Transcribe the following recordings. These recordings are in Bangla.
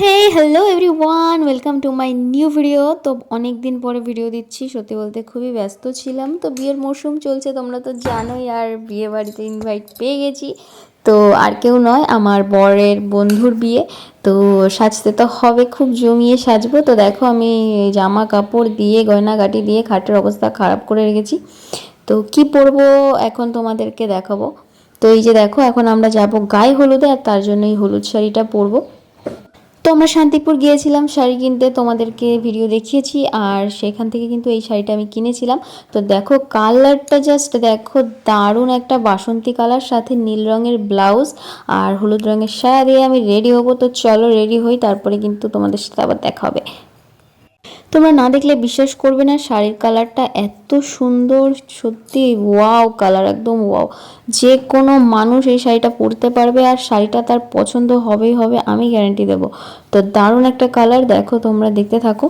Hey hello everyone welcome to my new video তো অনেক দিন পরে ভিডিও দিচ্ছি। সত্যি বলতে খুবই ব্যস্ত ছিলাম। তো বিয়ের মরশুম চলছে, তোমরা তো জানোই, আর বিয়ে বাড়িতে ইনভাইট পেয়ে গেছি। তো আর কেউ নয়, আমার বরের বন্ধুর বিয়ে। তো সাজতে তো হবে, খুব জমিয়ে সাজবো। তো দেখো, আমি জামা কাপড় দিয়ে, গয়নাগাটি দিয়ে খাটের অবস্থা খারাপ করে রেখেছি। তো কি পরবো এখন তোমাদেরকে দেখাবো। তো এই যে দেখো, এখন আমরা যাব গায়ে হলুদে, আর তার জন্য এই হলুদ শাড়িটা পরবো। তো আমরা শান্তিপুর গিয়েছিলাম, শাড়ি কিনতে। তোমাদেরকে ভিডিও দেখিয়েছি আর সেখান থেকে কিন্তু এই শাড়িটা আমি কিনেছিলাম। তো দেখো কালারটা জাস্ট দেখো দারুণ একটা বাসন্তী কালার সাথে নীল রঙের ব্লাউজ আর হলুদ রঙের সায়া দিয়ে আমি রেডি হব, তো চলো রেডি হই, তারপরে কিন্তু তোমাদের সাথে আবার দেখা হবে। তোমরা না দেখলে বিশ্বাস করবে না, শাড়ির কালারটা এত সুন্দর, সত্যি ওয়াও কালার, একদম ওয়াও। যে কোনো মানুষ এই শাড়িটা পরতে পারবে আর শাড়িটা তার পছন্দ হবেই হবে, আমি গ্যারান্টি দেবো। তো দারুণ একটা কালার, দেখো তোমরা দেখতে থাকো।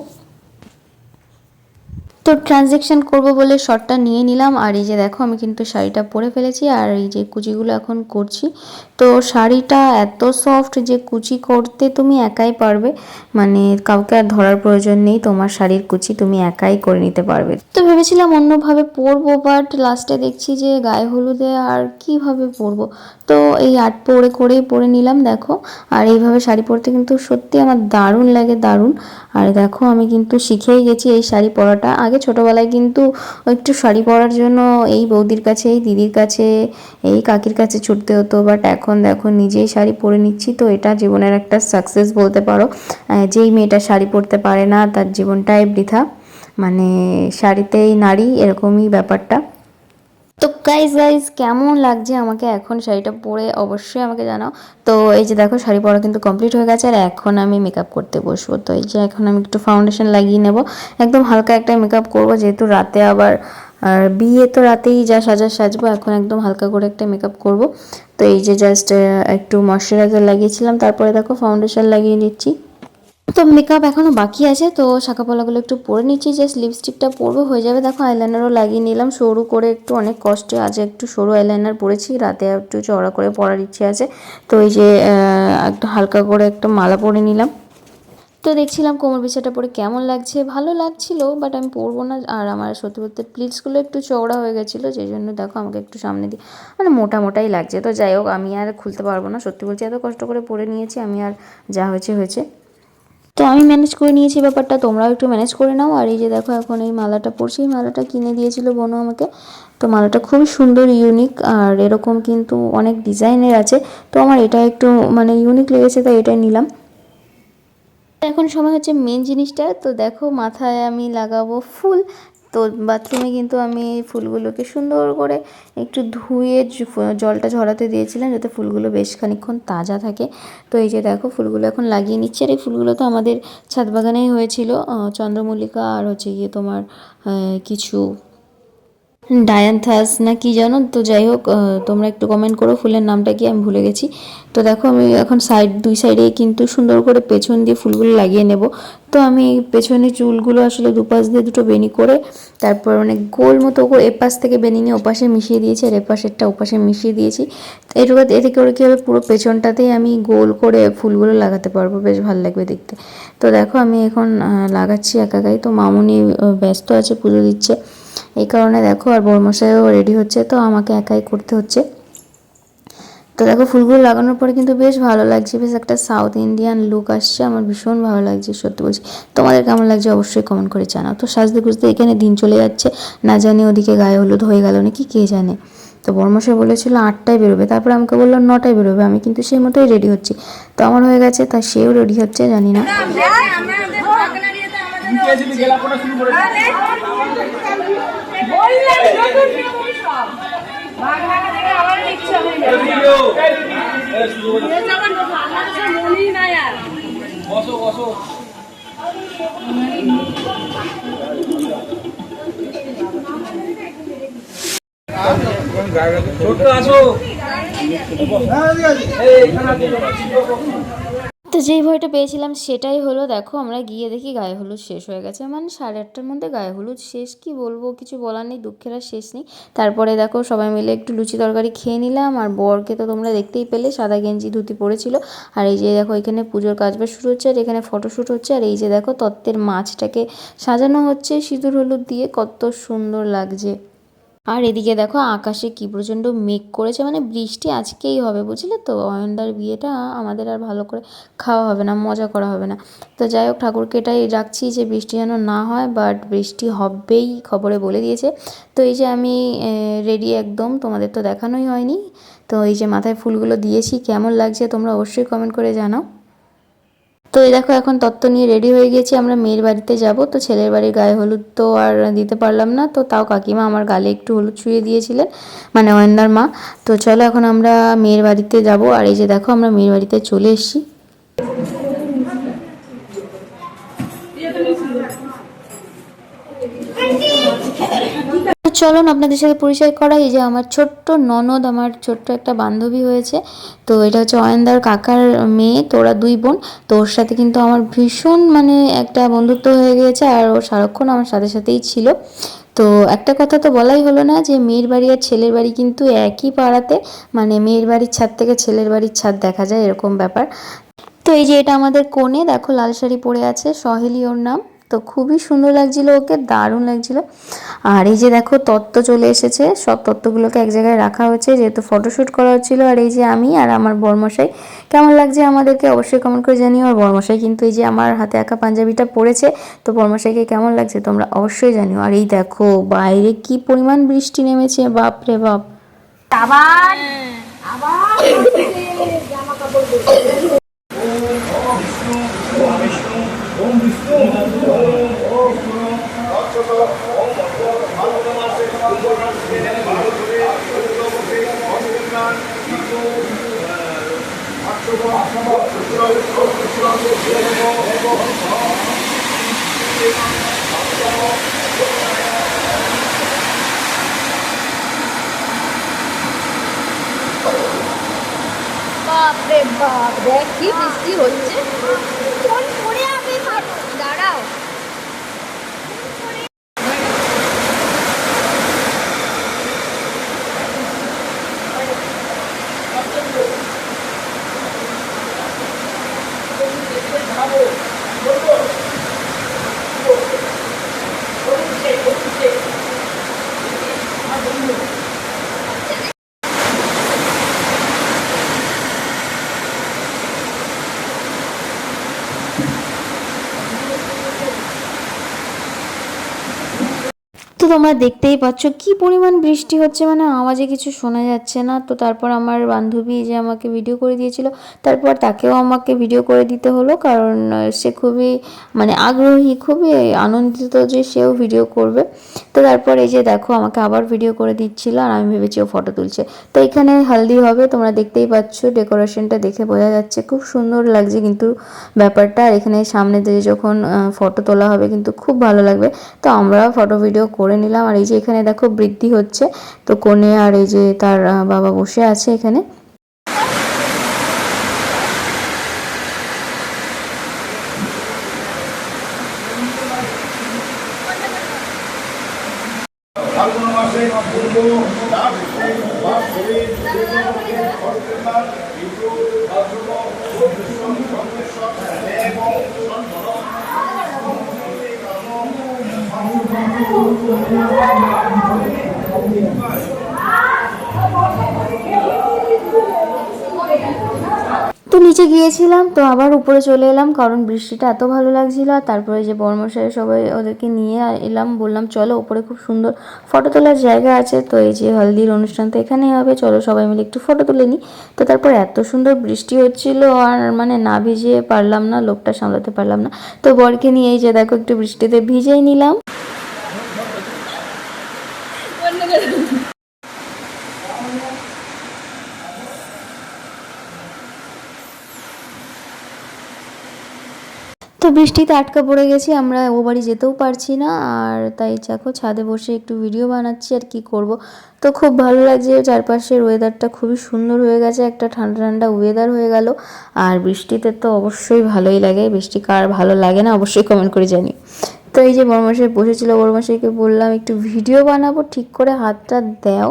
তো ট্রানজ্যাকশন করব বলে শর্টটা নিয়ে নিলাম। আর এই যে দেখো, আমি কিন্তু শাড়িটা পরে ফেলেছি আর এই যে কুচিগুলো এখন করছি। তো শাড়িটা এত সফট যে কুচি করতে তুমি একাই পারবে। মানে কাউকে আর ধরার প্রয়োজন নেই, তোমার শাড়ির কুচি তুমি একাই করে নিতে পারবে। তো ভেবেছিলাম অন্যভাবে পরবো বাট লাস্টে দেখছি যে গায়ে হলুদে আর কীভাবে পরবো? তো এই আর্ট পরে করেই পরে নিলাম, দেখো। আর এইভাবে শাড়ি পরতে কিন্তু সত্যি আমার দারুণ লাগে, দারুণ। আর দেখো, আমি কিন্তু শিখেই গেছি এই শাড়ি পরাটা। আগে ছোটোবেলায় কিন্তু একটু শাড়ি পরার জন্য এই বৌদির কাছে, এই দিদির কাছে, এই কাকির কাছে ছুটতে হতো। বাট এখন দেখো, নিজেই শাড়ি পরে নিচ্ছি তো এটা জীবনের একটা সাকসেস বলতে পারো। যেই মেয়েটা শাড়ি পরতে পারে না, তার জীবনটাই বৃথা। মানে শাড়িতেই নারী, এরকমই ব্যাপারটা। তো গাইজ গাইজ কেমন লাগছে আমাকে এখন শাড়িটা পরে? অবশ্যই আমাকে জানাও। তো এই যে দেখো, শাড়ি পরা কিন্তু কমপ্লিট হয়ে গেছে আর এখন আমি মেকআপ করতে বসবো। তো এই যে এখন আমি একটু ফাউন্ডেশন লাগিয়ে নেব। একদম হালকা একটা মেকআপ করব, যেহেতু রাতে আবার, আর বিয়ে তো রাতেই যা সাজা সাজবো, এখন একদম হালকা করে একটা মেকআপ করব। তো এই যে জাস্ট একটু ময়শ্চারাইজার লাগিয়েছিলাম, তারপরে দেখো ফাউন্ডেশন লাগিয়ে নিচ্ছি। তো মেকআপ এখনও বাকি আছে, তো শাখা পলাগুলো একটু পরে নিচ্ছি জাস্ট লিপস্টিকটা পরবো, হয়ে যাবে। দেখো আইলাইনারও লাগিয়ে নিলাম, সরু করে একটু অনেক কষ্টে আজ একটু সরু আইলাইনার পরেছি, রাতে একটু চড়া করে পরার ইচ্ছে আছে। তো এই যে একটু হালকা করে একটা মালা পরে নিলাম। তো দেখছিলাম কোমর বিছাটা পরে কেমন লাগছে? ভালো লাগছিল বাট আমি পরবো না। আর আমার সত্যি বলতে প্লিটসগুলো একটু চওড়া হয়ে গেছিল যেই জন্য দেখো আমাকে একটু সামনে দিয়ে মানে মোটা মোটাই লাগছে। তো যাই হোক, আমি আর খুলতে পারব না, সত্যি বলছি এত কষ্ট করে পরে নিয়েছি, আমি আর যা হয়েছে হয়েছে। তো আমি ম্যানেজ করে নিয়েছি ব্যাপারটা, তোমরাও একটু ম্যানেজ করে নাও। আর এই যে দেখো, এখন এই মালাটা পরছি। এই মালাটা কিনে দিয়েছিল বোনও আমাকে। তো মালাটা খুবই সুন্দর ইউনিক আর এরকম কিন্তু অনেক ডিজাইনের আছে। তো আমার এটা একটু মানে ইউনিক লেগেছে, তাই এটাই নিলাম। এখন সময় হচ্ছে মেন জিনিসটা। তো দেখো, মাথায় আমি লাগাবো ফুল। তো বাথরুমে কিন্তু আমি ফুলগুলোকে সুন্দর করে একটু ধুয়ে জলটা ঝরাতে দিয়েছিলাম যাতে ফুলগুলো বেশ খানিক্ষণ তাজা থাকে। তো এই যে দেখো ফুলগুলো এখন লাগিয়ে নিচ্ছে। আর এই ফুলগুলো তো আমাদের ছাদ বাগানেই হয়েছিল চন্দ্রমল্লিকা আর হচ্ছে গিয়ে তোমার কিছু ডায়ান্থাস না কি জানো তো যাই হোক তোমরা একটু কমেন্ট করো ফুলের নামটা কি, আমি ভুলে গেছি। তো দেখো আমি এখন সাইড দুই সাইডে কিন্তু সুন্দর করে পেছন দিয়ে ফুলগুলো লাগিয়ে নেব। তো আমি পেছনে চুলগুলো আসলে দুপাশ দিয়ে দুটো বেনি করে তারপর মানে গোল মতো করে এপাশ থেকে বেনি নিয়ে ওপাশে মিশিয়ে দিয়েছি আর এপাশেরটা ওপাশে মিশিয়ে দিয়েছি। এটুকু এতে করে কী হবে, পুরো পেছনটাতেই আমি গোল করে ফুলগুলো লাগাতে পারব। বেশ ভালো লাগবে দেখতে। তো দেখো আমি এখন লাগাচ্ছি একাকাই তো মামুনি ব্যস্ত আছে, পুজো দিচ্ছে। এই কারণে দেখো আর বর্মশাইও রেডি হচ্ছে। তো আমাকে একাই করতে হচ্ছে। তো দেখো ফুলগুলো লাগানোর পরে কিন্তু বেশ ভালো লাগছে বেশ একটা সাউথ ইন্ডিয়ান লুক আসছে আমার ভীষণ ভালো লাগছে সত্যি বলছি। তোমাদের কেমন লাগছে অবশ্যই কমেন্ট করে জানাও। তো সাজতে খুঁজতে এখানে দিন চলে যাচ্ছে না জানি ওদিকে গায়ে হলুদ হয়ে গেল নাকি কে জানে। তো বর্মশাই বলেছিল আটটায় বেরোবে তারপরে আমাকে বলল নটায় বেরোবে আমি কিন্তু সেই মতোই রেডি হচ্ছি। তো আমার হয়ে গেছে তা সেও রেডি হচ্ছে জানি না। বসো বসো ছোট্ট আসো। তো তো যেই ভয়টা পেয়েছিলাম সেটাই হলো, দেখো আমরা গিয়ে দেখি গায়ে হলুদ শেষ হয়ে গেছে। মানে সাড়ে আটটার মধ্যে গায়ে হলুদ শেষ, কি বলব? কিছু বলার নেই, দুঃখের আর শেষ নেই। তারপরে দেখো সবাই মিলে একটু লুচি তরকারি খেয়ে নিলাম। আর বরকে তো তোমরা দেখতেই পেলে, সাদা গেঞ্জি, ধুতি পড়েছিল আর এই যে দেখো এখানে পুজোর কাজবাজ শুরু হচ্ছে, আর এখানে ফটোশ্যুট হচ্ছে। আর এই যে দেখো তত্ত্বের মাছটাকে সাজানো হচ্ছে সিঁদুর হলুদ দিয়ে, কত সুন্দর লাগছে। আর এদিকে দেখো আকাশে কি প্রচণ্ড মেঘ করেছে মানে বৃষ্টি আজকেই হবে, বুঝলে তো? অয়নদার বিয়েটা আমাদের আর ভালো করে খাওয়া হবে না, মজা করা হবে না। তো যাই হোক, ঠাকুরকে এটাই রাখছি যে বৃষ্টি যেন না হয় বাট বৃষ্টি হবেই, খবরে বলে দিয়েছে। তো এই যে আমি রেডি একদম, তোমাদের তো দেখানোই হয়নি। তো এই যে মাথায় ফুলগুলো দিয়েছি, কেমন লাগছে তোমরা অবশ্যই কমেন্ট করে জানাও। তো এই দেখো, এখন তত্ত্ব নিয়ে রেডি হয়ে গেছি আমরা মেয়ের বাড়িতে যাব। তো ছেলের বাড়ির গায়ে হলুদ তো আর দিতে পারলাম না। তো তাও কাকিমা আমার গালে একটু হলুদ ছুঁয়ে দিয়েছিলেন মানে অয়ন্দার মা। তো চলো এখন আমরা মেয়ের বাড়িতে যাব। আর এই যে দেখো, আমরা মেয়ের বাড়িতে চলে এসেছি। চলুন আপনাদের সাথে পরিচয় করাই যে আমার ছোট্ট ননদ, আমার ছোট্ট একটা বান্ধবী হয়েছে। তো এটা হচ্ছে অয়নদার কাকার মেয়ে তোরা দুই বোন। তো ওর সাথে কিন্তু আমার ভীষণ মানে একটা বন্ধুত্ব হয়ে গিয়েছে, আর ও সারাক্ষণ আমার সাথে সাথেই ছিল। তো একটা কথা তো বলাই হলো না যে, মেয়ের বাড়ি আর ছেলের বাড়ি কিন্তু একই পাড়াতে। মানে মেয়ের বাড়ির ছাদ থেকে ছেলের বাড়ির ছাদ দেখা যায়, এরকম ব্যাপার। তো এই যে এটা আমাদের কোণে, দেখো লাল শাড়ি পরে আছে, সহেলি ওর নাম। তো খুবই সুন্দর লাগছিল ওকে দারুণ লাগছিল। আর এই যে দেখো তত্ত্ব চলে এসেছে। সব তত্ত্বগুলোকে এক জায়গায় রাখা হয়েছে যেহেতু ফটোশ্যুট করা হচ্ছিল। আর এই যে আমি আর আমার বর্মশাই কেমন লাগছে আমাদেরকে অবশ্যই কমেন্ট করে জানিও। আর বর্মশাই কিন্তু এই যে আমার হাতে একা পাঞ্জাবিটা পড়েছে তো বর্মশাইকে কেমন লাগছে তোমরা অবশ্যই জানিও। আর এই দেখো বাইরে কি পরিমাণ বৃষ্টি নেমেছে বাপ। রে বাপ আবার আবার জামা কাপড় বাপ রে বাপ দেখ কি বৃষ্টি হচ্ছে ফোন পড়ে যাবে দাঁড়াও তো তোমরা দেখতেই পাচ্ছ কি পরিমাণ বৃষ্টি হচ্ছে মানে আওয়াজে কিছু শোনা যাচ্ছে না। তো তারপর আমার বান্ধবী যে আমাকে ভিডিও করে দিয়েছিল, তারপর তাকেও আমাকে ভিডিও করে দিতে হলো, কারণ সে খুবই মানে আগ্রহী, খুবই আনন্দিত যে সেও ভিডিও করবে। তো তারপর এই যে দেখো, আমাকে আবার ভিডিও করে দিচ্ছিল, আর আমি ভেবেছি ও ফটো তুলছে। তো এখানে হালদি হবে, তোমরা দেখতেই পাচ্ছ ডেকোরেশনটা দেখে বোঝা যাচ্ছে, খুব সুন্দর লাগছে কিন্তু ব্যাপারটা। এখানে সামনে দিয়ে যখন ফটো তোলা হবে, কিন্তু খুব ভালো লাগবে। তো আমরা ফটো ভিডিও করে নিলাম আর এই যে এখানে দেখো বৃদ্ধি হচ্ছে তো কোণে আর এই যে তার বাবা বসে আছে এখানে ফাল্গুন মাসে তো নিচে গিয়েছিলাম, তো আবার উপরে চলে এলাম, কারণ বৃষ্টিটা এত ভালো লাগছিল, আর তারপরে যে বর্মশাই সবাই ওদেরকে নিয়ে এলাম, বললাম, চলো, উপরে খুব সুন্দর ফটো তোলার জায়গা আছে। তো এই যে হলদির অনুষ্ঠান তো এখানেই হবে, চলো সবাই মিলে একটু ফটো তুলে নিই। তো তারপর এত সুন্দর বৃষ্টি হচ্ছিল, আর মানে না ভিজিয়ে পারলাম না, লোকটা সামলাতে পারলাম না। তো বরকে নিয়ে এই যে দেখো, একটু বৃষ্টিতে ভিজেই নিলাম তো বৃষ্টিতে আটকা পড়ে গেছি, আমরা ও বাড়ি যেতেও পারছি না, আর তাই চাকো ছাদে বসে একটু ভিডিও বানাচ্ছি আর কি করব। তো খুব ভালো লাগছে চারপাশের ওয়েদারটা খুবই সুন্দর হয়ে গেছে, একটা ঠান্ডা ঠান্ডা ওয়েদার হয়ে গেল, আর বৃষ্টিতে তো অবশ্যই ভালোই লাগে, বৃষ্টি কার ভালো লাগে না অবশ্যই কমেন্ট করে জানি তো এই যে বড়মশাই বসেছিল বড়মশাইকে বললাম একটু ভিডিও বানাবো ঠিক করে হাতটা দাও।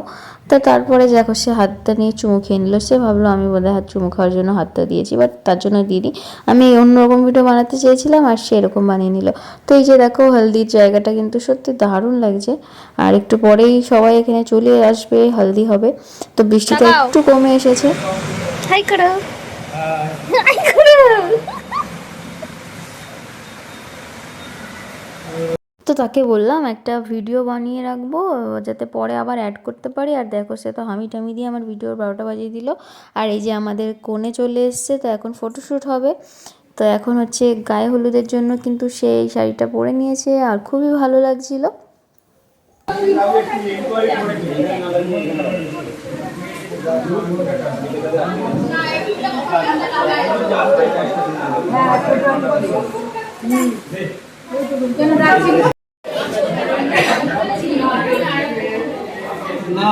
তো তারপরে দেখো সে হাতটা নিয়ে চুমু খেয়ে নিল। সে ভাবলো আমি বোধহয় হাত চুমু খাওয়ার জন্য হাতটা দিয়েছি বাট তার জন্য দিইনি। আমি অন্যরকম ভিডিও বানাতে চেয়েছিলাম আর সে এরকম বানিয়ে নিল। তো এই যে দেখো হলদির জায়গাটা কিন্তু সত্যি দারুণ লাগছে। আর একটু পরেই সবাই এখানে চলে আসবে হলদি হবে। তো বৃষ্টিটা একটু কমে এসেছে। হাই করো হাই করো তো তাকে বললাম, একটা ভিডিও বানিয়ে রাখব, যাতে পরে আবার অ্যাড করতে পারি। আর দেখো, সে তো হামি টামি দিয়ে আমার ভিডিওর বারোটা বাজিয়ে দিল। আর এই যে আমাদের কোণে চলে এসছে, তো এখন ফটোশ্যুট হবে। তো এখন হচ্ছে গায়ে হলুদের জন্য কিন্তু সে এই শাড়িটা পরে নিয়েছে, আর খুবই ভালো লাগছিল। না?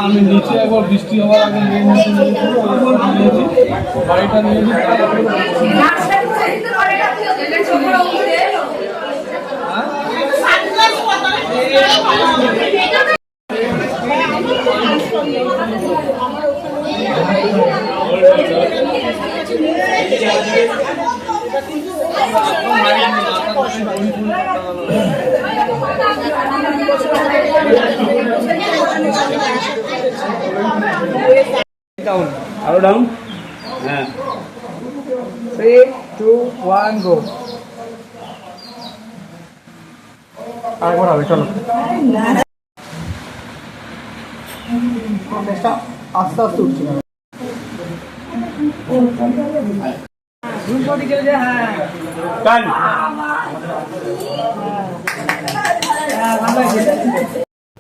আমি নিচে একবার বৃষ্টি হওয়ার আগে নিয়ে নিয়েছি নিয়েছি বাড়িটা নিয়েছি তারপরে ডাউন আরও ডাউন হ্যাঁ থ্রি টু ওয়ান গো আরেকবার হবে চলো। আস্তে আস্তে উঠছি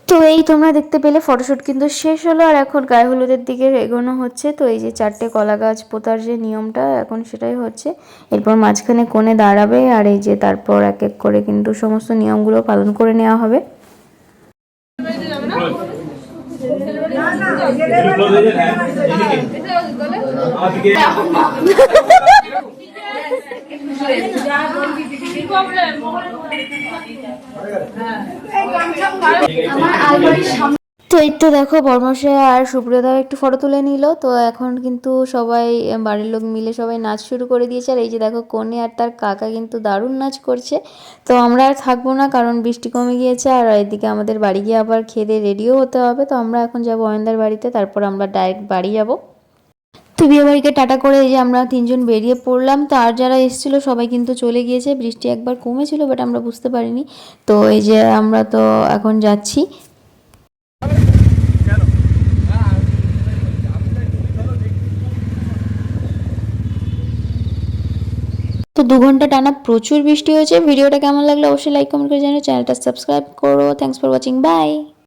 তো এই তোমরা দেখতে পেলে ফটোশ্যুট কিন্তু শেষ হলো আর এখন গায়ে হলুদের দিকে এগোনো হচ্ছে। তো এই যে চারটে কলা গাছ পোতার যে নিয়মটা এখন সেটাই হচ্ছে। এরপর মাঝখানে কোণে দাঁড়াবে আর এই যে তারপর এক এক করে কিন্তু সমস্ত নিয়মগুলো পালন করে নেওয়া হবে। তো এই তো দেখো বর্মশে আর সুপ্রিয়দাও একটু ফটো তুলে নিল। তো এখন কিন্তু সবাই বাড়ির লোক মিলে সবাই নাচ শুরু করে দিয়েছে। আর এই যে দেখো কনে আর তার কাকা কিন্তু দারুণ নাচ করছে। তো আমরা আর থাকব না কারণ বৃষ্টি কমে গিয়েছে আর এদিকে আমাদের বাড়ি গিয়ে আবার খেয়ে রেডিও হতে হবে। তো আমরা এখন যাব অয়নদার বাড়িতে, তারপর আমরা ডাইরেক্ট বাড়ি যাব। তো বিয়ে বাড়িকে টাটা করে এই যে আমরা তিনজন বেরিয়ে পড়লাম। তো আর যারা এসেছিল সবাই কিন্তু চলে গিয়েছে। বৃষ্টি একবার কমেছিল বাট আমরা বুঝতে পারিনি। তো এই যে আমরা তো এখন যাচ্ছি। তো দু ঘণ্টা টানা প্রচুর বৃষ্টি হয়েছে। ভিডিওটা কেমন লাগল অবশ্যই লাইক কমেন্ট করে জানিও। চ্যানেলটা সাবস্ক্রাইব করো। Thanks for watching by